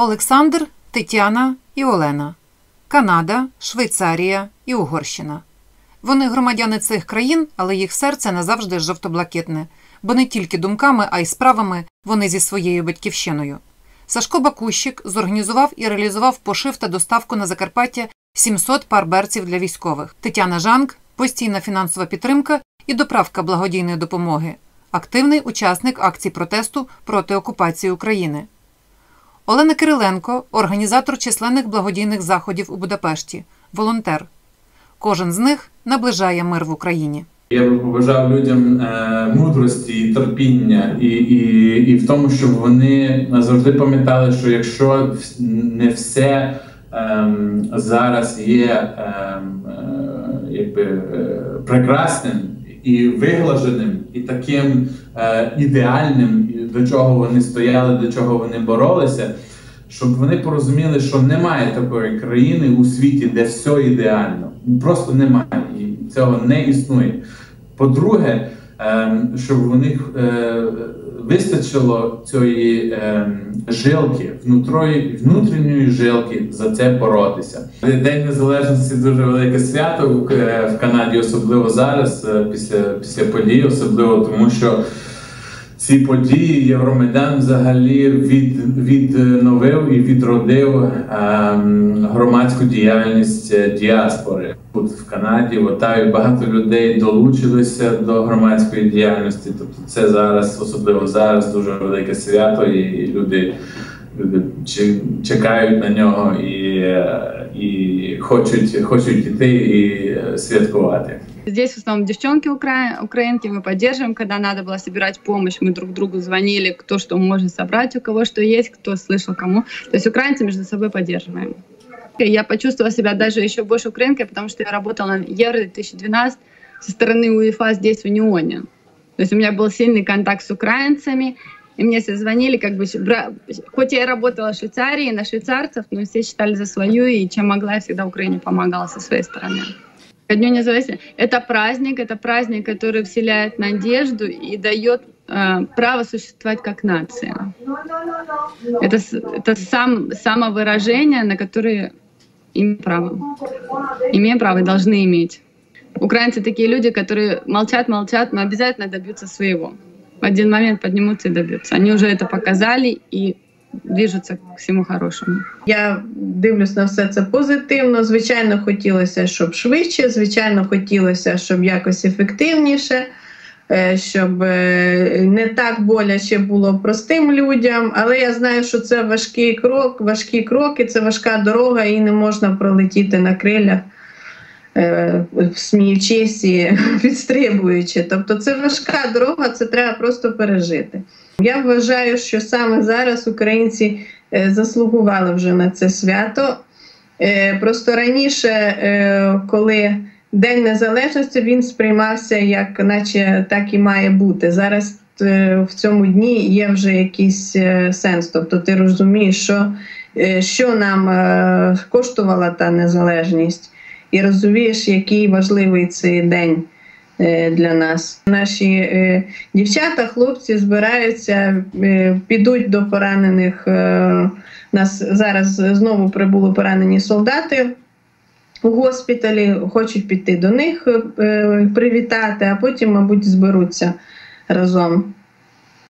Олександр, Тетяна і Олена, Канада, Швейцарія і Угорщина. Вони громадяни цих країн, але їх серце назавжди жовто-блакитне, бо не тільки думками, а й справами вони зі своєю батьківщиною. Сашко Бакущик зорганізував і реалізував пошив та доставку на Закарпаття 700 пар берців для військових. Тетяна Жанк постійна фінансова підтримка і доправка благодійної допомоги. Активний учасник акцій протесту проти окупації України. Олена Кириленко організатор численних благодійних заходів у Будапешті, волонтер. Кожен з них наближає мир в Україні. Я би побажав людям е, мудрості і терпіння, і, і, і в тому, щоб вони завжди пам'ятали, що якщо не все ем, зараз є ем, е, якби е, прекрасним і виглаженим, і таким е, ідеальним, до чого вони стояли, до чого вони боролися, щоб вони порозуміли, що немає такої країни у світі, де все ідеально. Просто немає. І цього не існує. По-друге, ем, щоб у них е, вистачило цієї ем, жилки, внутрішньої жилки за це боротися. День незалежності дуже велике свято в Канаді, особливо зараз, е, після після подій, особливо тому, що ці події Євромайдан взагалі від, відновив і відродив ем, громадську діяльність е, діаспори. Тут в Канаді, в Отаві багато людей долучилися до громадської діяльності. Тобто, це зараз, особливо зараз, дуже велике свято, і люди люди чекають на нього і і хочуть, хочуть іти і святкувати. Здесь в основном девчонки укра... украинки, мы поддерживаем, когда надо было собирать помощь, мы друг другу звонили, кто что может собрать, у кого что есть, кто слышал кому. То есть украинцы между собой поддерживаем. Я почувствовала себя даже еще больше украинкой, потому что я работала на Евро 2012 со стороны УЕФА здесь, в Унионе. То есть у меня был сильный контакт с украинцами, и мне все звонили, как бы, хоть я и работала в Швейцарии, на швейцарцев, но все считали за свою, и чем могла, я всегда Украине помогала со своей стороны. Ко Дню независимости это праздник, это праздник, который вселяет надежду и дает э, право существовать как нация. Это, это сам, самовыражение, на которое имеем право. Имеем право и должны иметь. Украинцы такие люди, которые молчат, молчат, но обязательно добьются своего. В один момент поднимутся и добьются. Они уже это показали и движуться к всьому хорошому. Я дивлюсь на все це позитивно. Звичайно, хотілося, щоб швидше, звичайно, хотілося, щоб якось ефективніше. Е, щоб е, не так боляче було простим людям, але я знаю, що це важкий крок, важкі кроки, це важка дорога, і не можна пролетіти на крилях, е, сміючись і відстрибуючи. Тобто це важка дорога, це треба просто пережити. Я вважаю, що саме зараз українці заслугували вже на це свято. Просто раніше, коли День Незалежності він сприймався як, наче так і має бути. Зараз е, в цьому дні є вже якийсь е, сенс. Тобто ти розумієш, що е, що нам коштувала та незалежність, і розумієш, який важливий цей день для нас. Наші дівчата, хлопці збираються, підуть до поранених. Нас зараз знову прибули поранені солдати у госпіталі, хочуть піти до них е, привітати, а потім, мабуть, зберуться разом.